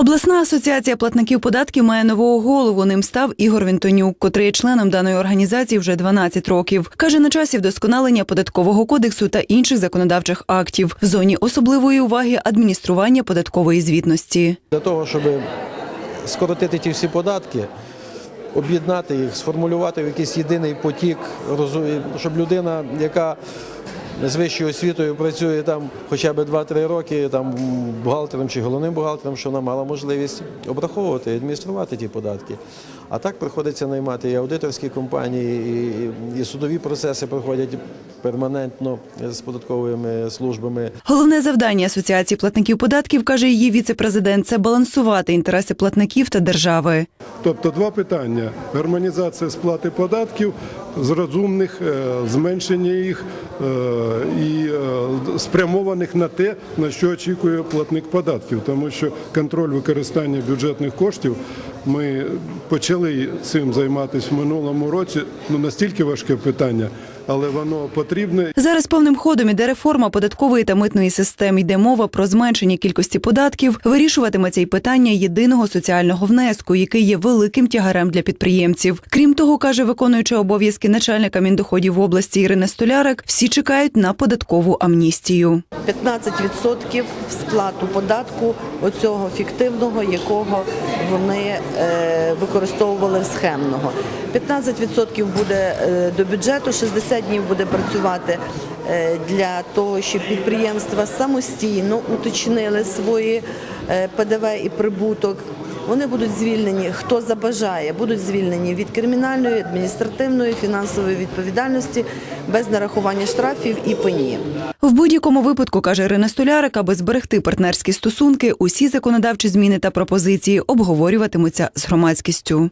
Обласна асоціація платників податків має нового голову. Ним став Ігор Вінтонюк, котрий є членом даної організації вже 12 років. Каже, на часі вдосконалення податкового кодексу та інших законодавчих актів в зоні особливої уваги адміністрування податкової звітності. Для того, щоб скоротити ті всі податки, об'єднати їх, сформулювати в якийсь єдиний потік, щоб людина, яка з вищою освітою працює там хоча б 2-3 роки там бухгалтером чи головним бухгалтером, що вона мала можливість обраховувати і адмініструвати ті податки. А так приходиться наймати і аудиторські компанії, і, і судові процеси проходять перманентно з податковими службами. Головне завдання асоціації платників податків каже її віце-президент це балансувати інтереси платників та держави. Тобто два питання: гармонізація сплати податків з розумних, е, зменшення їх е, і е, спрямованих на те, на що очікує платник податків, тому що контроль використання бюджетних коштів ми почали цим займатися в минулому році. Ну настільки важке питання, але воно потрібне. Зараз повним ходом іде реформа податкової та митної систем. Йде мова про зменшення кількості податків. Вирішуватиметься й питання єдиного соціального внеску, який є великим тягарем для підприємців. Крім того, каже виконуюча обов'язки начальника Міндоходів в області Ірина Столярик, всі чекають на податкову амністію. 15% в сплату податку оцього фіктивного, якого вони е, використовували схемного. 15% буде е, до бюджету, 60 днів буде працювати е, для того, щоб підприємства самостійно уточнили свої е, ПДВ і прибуток. Вони будуть звільнені, хто забажає, будуть звільнені від кримінальної, адміністративної, фінансової відповідальності без нарахування штрафів і пені. В будь-якому випадку, каже Ірина Столярик, аби зберегти партнерські стосунки, усі законодавчі зміни та пропозиції обговорюватимуться з громадськістю.